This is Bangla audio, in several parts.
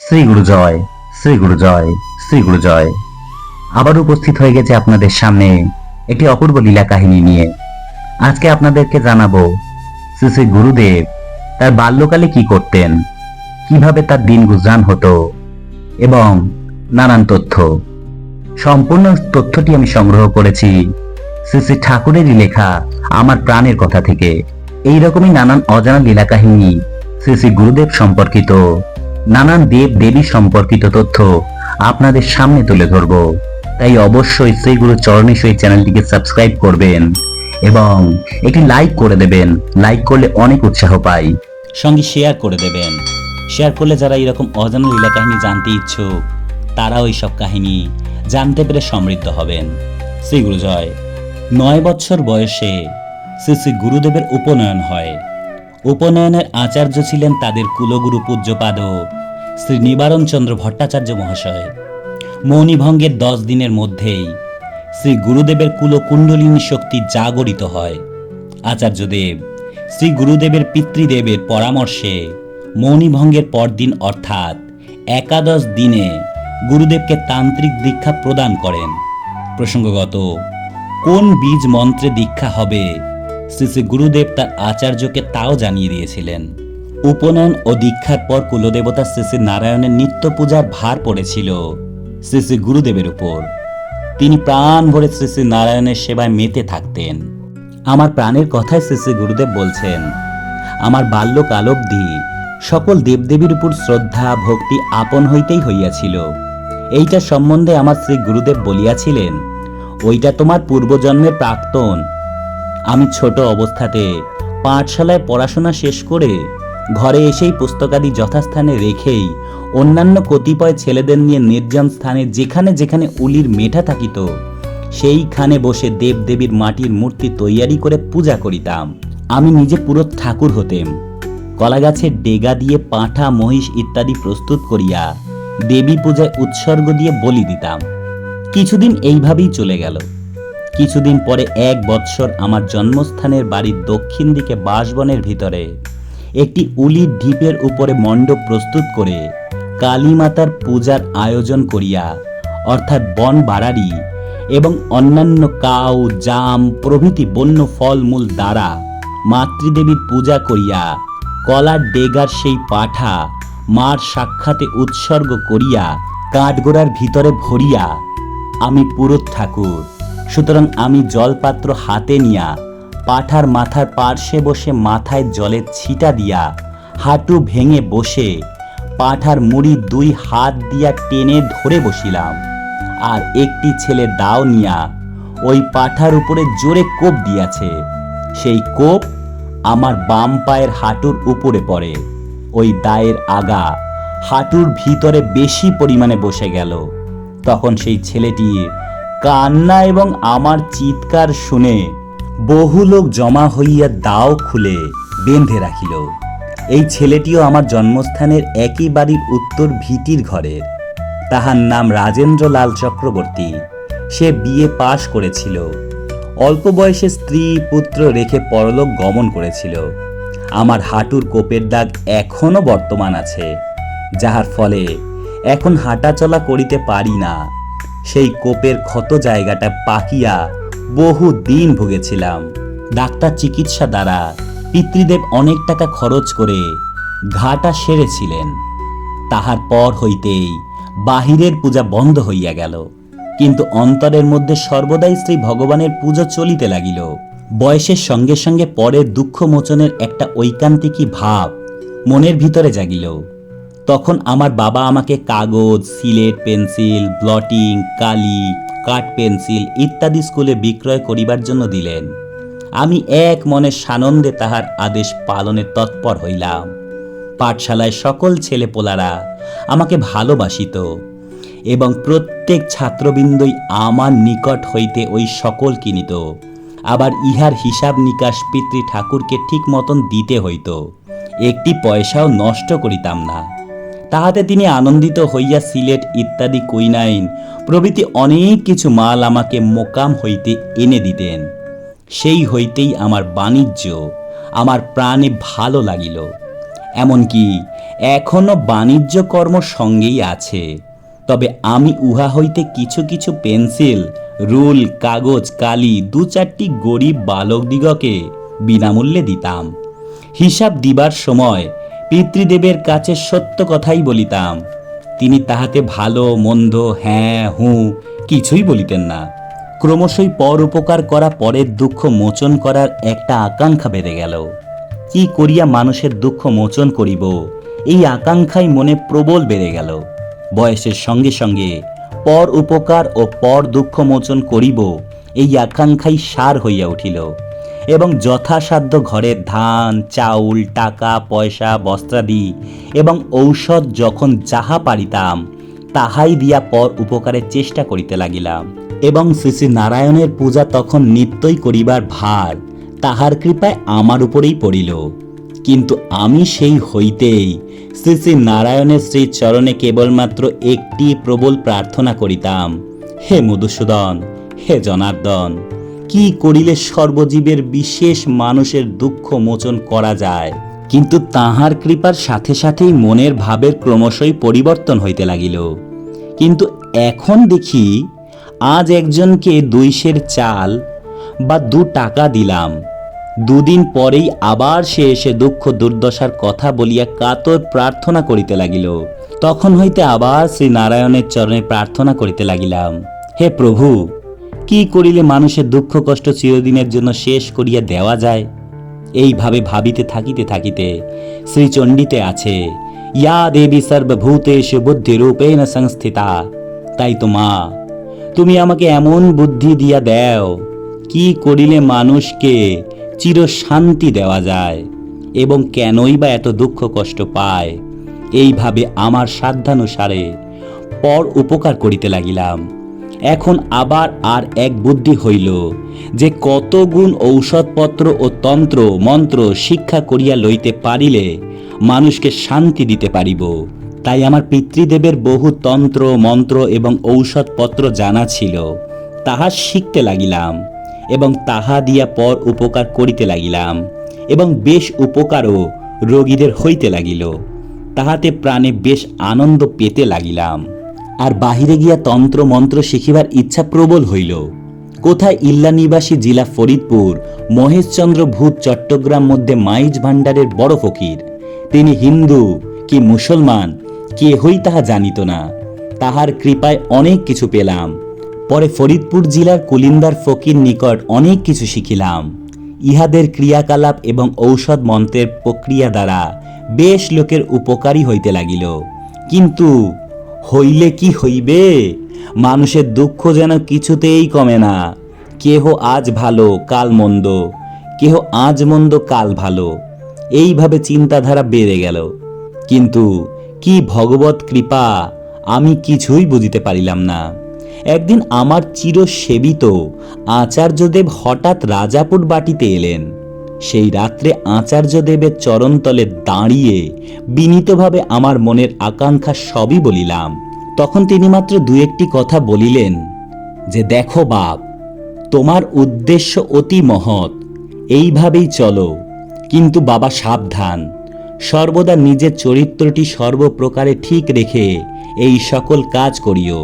শ্রী গুরু জয়, শ্রী গুরু জয়, শ্রী গুরু জয়। আবার উপস্থিত হয়ে গেছে আপনাদের সামনে একটি অপূর্ব লীলা কাহিনী নিয়ে। আজকে আপনাদেরকে জানাব, শ্রী শ্রী গুরুদেব তার বাল্যকালে কি করতেন, কীভাবে তার দিন গুজরান হতো, এবং নানান তথ্য। সম্পূর্ণ তথ্যটি আমি সংগ্রহ করেছি শ্রী শ্রী ঠাকুরেরই লেখা আমার প্রাণের কথা থেকে। এই রকমই নানান অজানা লীলা কাহিনী শ্রী শ্রী গুরুদেব সম্পর্কিত। নানান দেব দেবী সম্পর্কিত তথ্য আপনাদের সামনে তুলে ধরব। তাই অবশ্যই শ্রী গুরু চরণেশ্বরী চ্যানেলটিকে সাবস্ক্রাইব করবেন এবং একটি লাইক করে দেবেন। লাইক করলে অনেক উৎসাহ পাই। সঙ্গে শেয়ার করে দেবেন। শেয়ার করলে যারা এরকম অজানা লীলা কাহিনী জানতে ইচ্ছুক, তারাও এইসব কাহিনী জানতে পেরে সমৃদ্ধ হবেন। শ্রী গুরুজয় নয় বছর বয়সে শ্রী শ্রী গুরুদেবের উপনয়ন হয়। উপনয়নের আচার্য ছিলেন তাদের কুলগুরু পূজ্যপাদ শ্রী নিবারণ চন্দ্র ভট্টাচার্য মহাশয়। মৌনিভঙ্গের দশ দিনের মধ্যেই শ্রী গুরুদেবের কুলকুণ্ডলিনী শক্তি জাগরিত হয়। আচার্যদেব, শ্রী গুরুদেবের পিতৃদেবের পরামর্শে মৌনিভঙ্গের পরদিন অর্থাৎ একাদশ দিনে গুরুদেবকে তান্ত্রিক দীক্ষা প্রদান করেন। প্রসঙ্গগত, কোন বীজ মন্ত্রে দীক্ষা হবে শ্রী শ্রী গুরুদেব তার আচার্যকে তাও জানিয়ে দিয়েছিলেন। উপনয়ন ও দীক্ষার পর কুলদেবতা শ্রী শ্রী নারায়ণের নিত্য পূজার ভার পড়েছিল শ্রী শ্রী গুরুদেবের উপর। তিনি প্রাণ ভরে শ্রী শ্রী নারায়ণের সেবায় মেতে থাকতেন। আমার প্রাণের কথায় শ্রী শ্রী গুরুদেব বলছেন, আমার বাল্যকাল অবধি সকল দেবদেবীর উপর শ্রদ্ধা, ভক্তি আপন হইতেই হইয়াছিল। এইটা সম্বন্ধে আমার শ্রী গুরুদেব বলিয়াছিলেন, ওইটা তোমার পূর্বজন্মের প্রাক্তন আমি ছোট অবস্থাতে পাঠশালায় পড়াশোনা শেষ করে ঘরে এসেই পুস্তকাদি যথাস্থানে রেখেই অন্যান্য কতিপয় ছেলেদের নিয়ে নির্জন স্থানে যেখানে যেখানে উলির মেঠা থাকিত, সেইখানে বসে দেবদেবীর মাটির মূর্তি তৈয়ারি করে পূজা করিতাম। আমি নিজে পুরো ঠাকুর হতেম। কলাগাছের ডেগা দিয়ে পাঁঠা, মহিষ ইত্যাদি প্রস্তুত করিয়া দেবী পূজায় উৎসর্গ দিয়ে বলি দিতাম। কিছুদিন এইভাবেই চলে গেল। কিছুদিন পরে এক বৎসর আমার জন্মস্থানের বাড়ির দক্ষিণ দিকে বাঁশবনের ভিতরে। একটি উলির ঢিপের উপরে মণ্ডপ প্রস্তুত করে কালীমাতার পূজার আয়োজন করিয়া, অর্থাৎ বন বাড়ারি এবং অন্যান্য কাউ, জাম, প্রভৃতি বন্য ফলমূল দ্বারা মাতৃদেবীর পূজা করিয়া, কলার ডেগার সেই পাঠা মার সাক্ষাতে উৎসর্গ করিয়া কাঠগোড়ার ভিতরে ভরিয়া আমি পুরোত ঠাকুর। সুতরাং আমি জলপাত্র হাতে নিয়া, পাঠার মাথার পার্শ্বে বসে মাথায় জলের ছিটা দিয়া, হাঁটু ভেঙে বসে, পাঠার মুড়ি দুই হাত দিয়া টেনে ধরে বসিলাম। আর একটি ছেলে দাও নিয়া, ওই পাঠার উপরে জোরে কোপ দিয়াছে। সেই কোপ আমার বাম পায়ের হাঁটুর উপরে পড়ে, ওই দায়ের আগা হাঁটুর ভিতরে বেশি পরিমাণে বসে গেল। তখন সেই ছেলেটির কান্না এবং আমার চিৎকার শুনে বহু লোক জমা হইয়া দাও খুলে বেঁধে রাখিল। এই ছেলেটিও আমার জন্মস্থানের একই বাড়ির উত্তর ভিটির ঘরের তাহার নাম রাজেন্দ্র লাল চক্রবর্তী। সে বিয়ে পাশ করেছিল। অল্প বয়সে স্ত্রী পুত্র রেখে পরলোক গমন করেছিল। আমার হাঁটুর কোপের দাগ এখনও বর্তমান আছে, যাহার ফলে এখন হাঁটাচলা করিতে পারি না। সেই কোপের ক্ষত জায়গাটা পাকিয়া বহু দিন ভুগেছিলাম। ডাক্তার চিকিৎসা দ্বারা পিতৃদেব অনেক টাকা খরচ করে ঘাটা সেরেছিলেন। তাহার পর হইতেই বাহিরের পূজা বন্ধ হইয়া গেল। কিন্তু অন্তরের মধ্যে সর্বদাই শ্রী ভগবানের পুজো চলিতে লাগিল। বয়সের সঙ্গে সঙ্গে পরের দুঃখ মোচনের একটা ঐকান্তিকী ভাব মনের ভিতরে জাগিল। তখন আমার বাবা আমাকে কাগজ, সিলেট পেন্সিল, ব্লটিং, কালি, কাঠ পেন্সিল ইত্যাদি স্কুলে বিক্রয় করিবার জন্য দিলেন। আমি এক মনে সানন্দে তাহার আদেশ পালনে তৎপর হইলাম। পাঠশালায় সকল ছেলেপোলারা আমাকে ভালোবাসিত এবং প্রত্যেক ছাত্রবৃন্দই আমার নিকট হইতে ওই সকল কিনিত। আবার ইহার হিসাব নিকাশ পিতৃ ঠাকুরকে ঠিক মতন দিতে হইত। একটি পয়সাও নষ্ট করিতাম না। তাহাতে তিনি আনন্দিত হইয়া সিলেট ইত্যাদি কুইনাইন। প্রভৃতি অনেক কিছু মাল আমাকে মোকাম হইতে এনে দিতেন। সেই হইতেই আমার বাণিজ্য, আমার প্রাণে ভালো লাগিল। এমনকি এখনও বাণিজ্য কর্ম সঙ্গেই আছে। তবে আমি উহা হইতে কিছু কিছু পেন্সিল, রুল, কাগজ, কালি, দু চারটি গরিব বালকদিগকে বিনামূল্যে দিতাম। হিসাব দিবার সময় পিতৃদেবের কাছে সত্য কথাই বলিতাম। তিনি তাহাতে ভালো, মন্দ হ্যাঁ হুঁ কিছুই বলিতেন না। ক্রমশই পর উপকার করা পরের দুঃখ মোচন করার একটা আকাঙ্ক্ষা বেড়ে গেল। কি করিয়া মানুষের দুঃখ মোচন করিব? এই আকাঙ্ক্ষাই মনে প্রবল বেড়ে গেল। বয়সের সঙ্গে সঙ্গে পর উপকার ও পর দুঃখ মোচন করিব, এই আকাঙ্ক্ষাই সার হইয়া উঠিল। এবং যথাসাধ্য ঘরের ধান, চাউল, টাকা, পয়সা, বস্ত্রাদি এবং ঔষধ যখন যাহা পারিতাম, তাহাই দিয়া পর উপকারের চেষ্টা করিতে লাগিলাম। এবং শ্রী শ্রী নারায়ণের পূজা তখন নিত্যই করিবার ভার তাহার কৃপায় আমার উপরেই পড়িল। কিন্তু আমি সেই হইতেই শ্রী শ্রী নারায়ণের শ্রী চরণে কেবলমাত্র একটি প্রবল প্রার্থনা করিতাম, হে মধুসূদন, হে জনার্দন কি করিলে সর্বজীবের বিশেষ মানুষের দুঃখ মোচন করা যায়? কিন্তু তাহার কৃপার সাথে সাথেই মনের ভাবের ক্রমশই পরিবর্তন হইতে লাগিল। কিন্তু এখন দেখি, আজ একজনকে দুই সের চাল বা দু টাকা দিলাম। দুদিন পরেই আবার সে এসে দুঃখ দুর্দশার কথা বলিয়া কাতর প্রার্থনা করিতে লাগিল। তখন হইতে আবার শ্রী নারায়ণের চরণে প্রার্থনা করিতে লাগিলাম। হে প্রভু কি করিলে মানুষের দুঃখ কষ্ট চিরদিনের জন্য শেষ করিয়া দেওয়া যায়? এইভাবে ভাবিতে থাকিতে থাকিতে শ্রীচণ্ডীতে আছে, ইয়া দেবী সর্বভূতেষু বুদ্ধি রূপেণ সংস্থিতা। তাই তো মা, তুমি আমাকে এমন বুদ্ধি দিয়া দাও, কি করিলে মানুষকে চির শান্তি দেওয়া যায় এবং কেনই বা এত দুঃখ কষ্ট পায়? এইভাবে আমার সাধ্যানুসারে পর উপকার করিতে লাগিলাম। এখন আবার আর এক বুদ্ধি হইল, যে কত গুণ ঔষধপত্র ও তন্ত্র, মন্ত্র, শিক্ষা করিয়া লইতে পারিলে মানুষকে শান্তি দিতে পারিব। তাই আমার পিতৃদেবের বহু তন্ত্র, মন্ত্র এবং ঔষধপত্র জানা ছিল, তাহা শিখতে লাগিলাম এবং তাহা দিয়া পর উপকার করিতে লাগিলাম এবং বেশ উপকারও রোগীদের হইতে লাগিল। তাহাতে প্রাণে বেশ আনন্দ পেতে লাগিলাম। আর বাহিরে গিয়া তন্ত্র মন্ত্র শিখিবার ইচ্ছা প্রবল হইল। কোথায় ইল্লা নিবাসী জেলা ফরিদপুর, মহেশচন্দ্র ভূত চট্টগ্রাম মধ্যে মাইজ ভাণ্ডারের বড় ফকির? তিনি হিন্দু কি মুসলমান, কেহই তাহা জানিত না। তাহার কৃপায় অনেক কিছু পেলাম। পরে ফরিদপুর জেলার কুলিন্দার ফকির নিকট অনেক কিছু শিখিলাম। ইহাদের ক্রিয়াকলাপ এবং ঔষধ মন্ত্রের প্রক্রিয়া দ্বারা বেশ লোকের উপকারী হইতে লাগিল। কিন্তু হইলে কি হইবে? মানুষের দুঃখ যেন কিছুতেই কমে না। কেহ আজ ভালো, কাল মন্দ। কেহ আজ মন্দ, কাল ভালো। এইভাবে চিন্তাধারা বেড়ে গেল। কিন্তু কি ভগবত কৃপা, আমি কিছুই বুঝিতে পারিলাম না। একদিন আমার চিরসেবিত আচার্যদেব হঠাৎ রাজাপুর বাটিতে এলেন। সেই রাত্রে আচার্যদেবের চরণতলে দাঁড়িয়ে বিনীতভাবে আমার মনের আকাঙ্ক্ষা সবই বলিলাম। তখন তিনি মাত্র দু একটি কথা বলিলেন, যে দেখো বাপ, তোমার উদ্দেশ্য অতি মহৎ, এইভাবেই চলো। কিন্তু বাবা সাবধান, সর্বদা নিজের চরিত্রটি সর্বপ্রকারে ঠিক রেখে এই সকল কাজ করিও।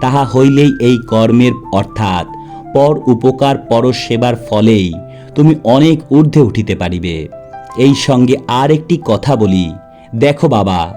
তাহা হইলেই এই কর্মের অর্থাৎ পর উপকার পর সেবার ফলেই তুমি অনেক ঊর্ধ্বে উঠিতে পারিবে। এই সঙ্গে আর একটি কথা বলি। দেখো বাবা,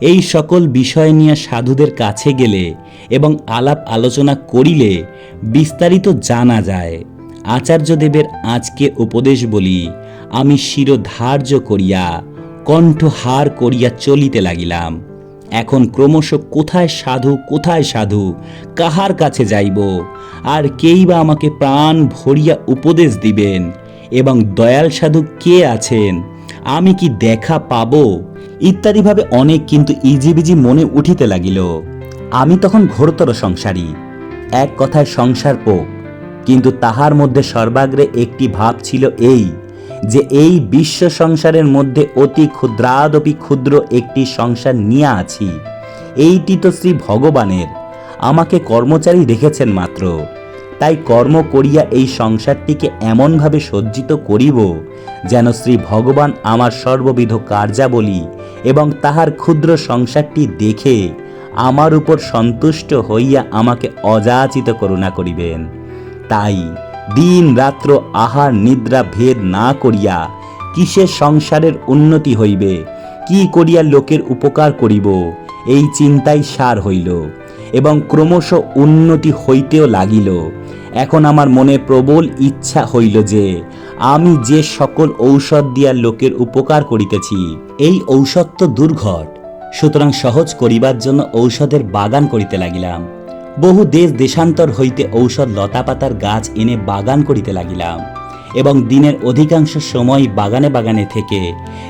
এই সকল বিষয় নিয়ে সাধুদের কাছে গেলে এবং আলাপ আলোচনা করিলে বিস্তারিত জানা যায়। আচার্যদেবের আজকে উপদেশ বলি, আমি শিরোধার্য করিয়া, কণ্ঠহার করিয়া চলিতে লাগিলাম। এখন ক্রমশ কোথায় সাধু কোথায় সাধু, কাহার কাছে যাইব? আর কেই বা আমাকে প্রাণ ভরিয়া উপদেশ দিবেন? এবং দয়াল সাধু কে আছেন? আমি কি দেখা পাব? ইত্যাদিভাবে অনেক কিন্তু ইজিবিজি মনে উঠিতে লাগিল। আমি তখন ঘোরতর সংসারী। এক কথায় সংসার পোক কিন্তু তাহার মধ্যে সর্বাগ্রে একটি ভাব ছিল এই, যে এই বিশ্ব সংসারের মধ্যে অতি ক্ষুদ্রাদপি ক্ষুদ্র একটি সংসার নিয়ে আছি। এইটি তো শ্রী ভগবানের। আমাকে কর্মচারী রেখেছেন মাত্র। তাই কর্ম করিয়া এই সংসারটিকে এমনভাবে সজ্জিত করিব, যেন শ্রী ভগবান আমার সর্ববিধ কার্যাবলী এবং তাহার ক্ষুদ্র সংসারটি দেখে আমার উপর সন্তুষ্ট হইয়া আমাকে অযাচিত করুণা করিবেন। তাই দিন রাত্র আহার নিদ্রা ভেদ না করিয়া কিসের সংসারের উন্নতি হইবে, কি করিয়া লোকের উপকার করিব, এই চিন্তাই সার হইল। এবং ক্রমশ উন্নতি হইতেও লাগিল। এখন আমার মনে প্রবল ইচ্ছা হইল যে, আমি যে সকল ঔষধ দিয়া লোকের উপকার করিতেছি, এই ঔষধ তো দুর্ঘট। সুতরাং সহজ করিবার জন্য ঔষধের বাগান করিতে লাগিলাম। বহু দেশ দেশান্তর হইতে ঔষধ লতাপাতার গাছ এনে বাগান করিতে লাগিলাম এবং দিনের অধিকাংশ সময় বাগানে বাগানে থেকে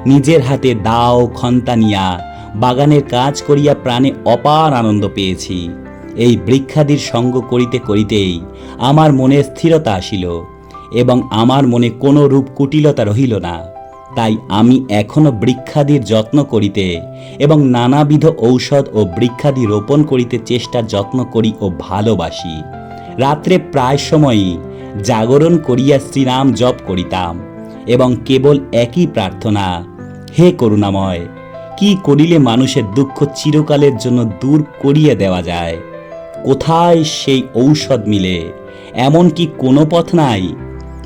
নিজের হাতে দাও, খন্তা নিয়া বাগানের কাজ করিয়া প্রাণে অপার আনন্দ পেয়েছি। এই বৃক্ষাদির সঙ্গ করিতে করিতেই আমার মনে স্থিরতা আসিল এবং আমার মনে কোনো রূপ কুটিলতা রহিল না। তাই আমি এখনও বৃক্ষাদির যত্ন করিতে এবং নানাবিধ ঔষধ ও বৃক্ষাদি রোপণ করিতে চেষ্টা যত্ন করি ও ভালোবাসি। রাত্রে প্রায় সময়ই জাগরণ করিয়া শ্রীরাম জপ করিতাম এবং কেবল একই প্রার্থনা, হে করুণাময় কি করিলে মানুষের দুঃখ চিরকালের জন্য দূর করিয়ে দেওয়া যায়? কোথায় সেই ঔষধ মিলে? এমন কি কোনো পথ নাই?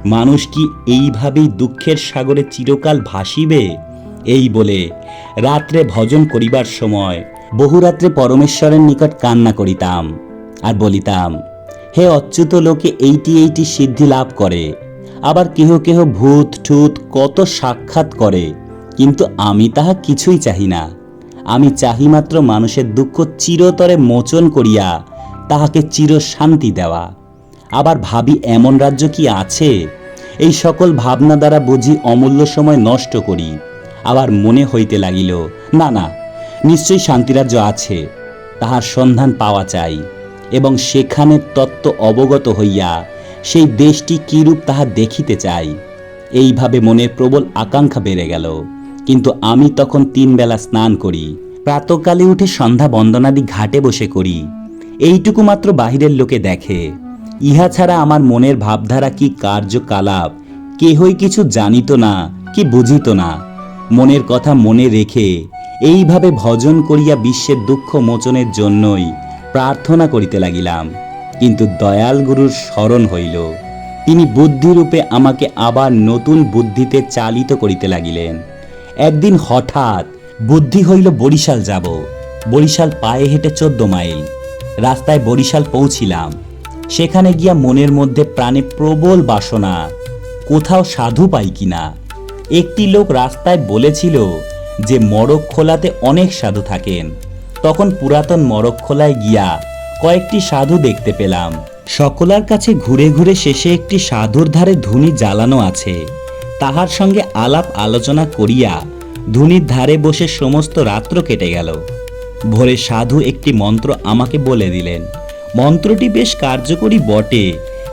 মানুষ কি এইভাবেই দুঃখের সাগরে চিরকাল ভাসিবে? এই বলে রাত্রে ভজন করিবার সময় বহু রাত্রে পরমেশ্বরের নিকট কান্না করিতাম আর বলিতাম, হে অচ্যুত লোকে, এইটি এইটি সিদ্ধি লাভ করে। আবার কেহ কেহ ভূত, ঠুত কত সাক্ষাৎ করে? কিন্তু আমি তাহা কিছুই চাহি না। আমি চাহি মাত্র মানুষের দুঃখ চিরতরে মোচন করিয়া তাহাকে চির শান্তি দেওয়া। আবার ভাবি এমন রাজ্য কি আছে? এই সকল ভাবনা দ্বারা বুঝি অমূল্য সময় নষ্ট করি। আবার মনে হইতে লাগিল, না না, নিশ্চয়ই শান্তিরাজ্য আছে, তাহার সন্ধান পাওয়া চাই। এবং সেখানে তত্ত্ব অবগত হইয়া সেই দেশটি কিরূপ তাহা দেখিতে চাই। এইভাবে মনের প্রবল আকাঙ্ক্ষা বেড়ে গেল। কিন্তু আমি তখন তিন বেলা স্নান করি, প্রাতকালে উঠে সন্ধ্যা বন্দনাদি ঘাটে বসে করি। এইটুকু মাত্র বাহিরের লোকে দেখে। ইহা ছাড়া আমার মনের ভাবধারা কি কার্যকলাপ? কেহই কিছু জানিত না, কি বুঝিত না। মনের কথা মনে রেখে এইভাবে ভজন করিয়া বিশ্বের দুঃখ মোচনের জন্যই প্রার্থনা করিতে লাগিলাম। কিন্তু দয়াল গুরুর স্মরণ হইল, তিনি বুদ্ধিরূপে আমাকে আবার নতুন বুদ্ধিতে চালিত করিতে লাগিলেন। একদিন হঠাৎ বুদ্ধি হইল বরিশাল যাব। বরিশাল পায়ে হেঁটে চোদ্দ মাইল। রাস্তায় বরিশাল পৌঁছিলাম। সেখানে গিয়া মনের মধ্যে প্রাণে প্রবল বাসনা, কোথাও সাধু পাই কিনা। একটি লোক রাস্তায় বলেছিল যে মরক খোলাতে অনেক সাধু থাকেন। তখন পুরাতন মরক খোলায় গিয়া কয়েকটি সাধু দেখতে পেলাম। সকলার কাছে ঘুরে ঘুরে শেষে একটি সাধুর ধারে ধুনি জ্বালানো আছে। তাহার সঙ্গে আলাপ আলোচনা করিয়া ধুনির ধারে বসে সমস্ত রাত্র কেটে গেল। ভোরে সাধু একটি মন্ত্র আমাকে বলে দিলেন, মন্ত্রটি বেশ কার্যকরী বটে,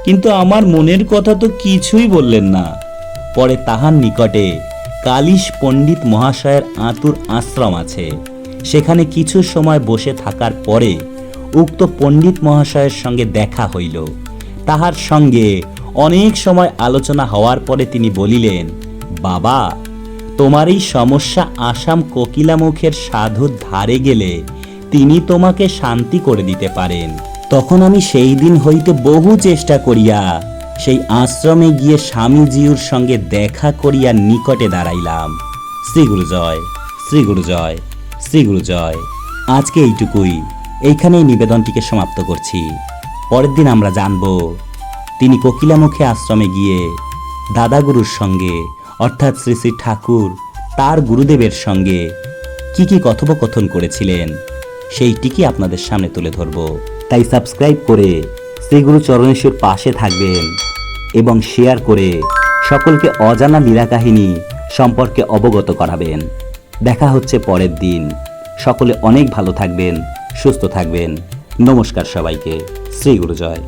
কিন্তু আমার মনের কথা তো কিছুই বললেন না। পরে তাহার নিকটে কালিশ পণ্ডিত মহাশয়ের আতুর আশ্রম আছে। সেখানে কিছু সময় বসে থাকার পরে উক্ত পণ্ডিত মহাশয়ের সঙ্গে দেখা হইল। তাহার সঙ্গে অনেক সময় আলোচনা হওয়ার পরে তিনি বলিলেন, বাবা, তোমার এই সমস্যা আসাম কোকিলামুখের সাধুর ধারে গেলে তিনি তোমাকে শান্তি করে দিতে পারেন। তখন আমি সেই দিন হইতে বহু চেষ্টা করিয়া সেই আশ্রমে গিয়ে স্বামীজিউর সঙ্গে দেখা করিয়া নিকটে দাঁড়াইলাম। শ্রী গুরু জয়, শ্রী গুরু জয়, শ্রী গুরু জয়। আজকে এইটুকুই। এইখানেই নিবেদনটিকে সমাপ্ত করছি। পরের দিন আমরা জানব তিনি কোকিলামুখী আশ্রমে গিয়ে দাদাগুরুর সঙ্গে, অর্থাৎ শ্রী শ্রী ঠাকুর তার গুরুদেবের সঙ্গে কি কি কথোপকথন করেছিলেন সেইটিকে আপনাদের সামনে তুলে ধরব। তাই সাবস্ক্রাইব করে শ্রী গুরু চরণেশ্বর পাশে থাকবেন এবং শেয়ার করে সকলকে অজানা লীলা কাহিনী সম্পর্কে অবগত করাবেন। দেখা হচ্ছে পরের দিন। সকলে অনেক ভালো থাকবেন, সুস্থ থাকবেন। নমস্কার সবাইকে। শ্রী গুরু জয়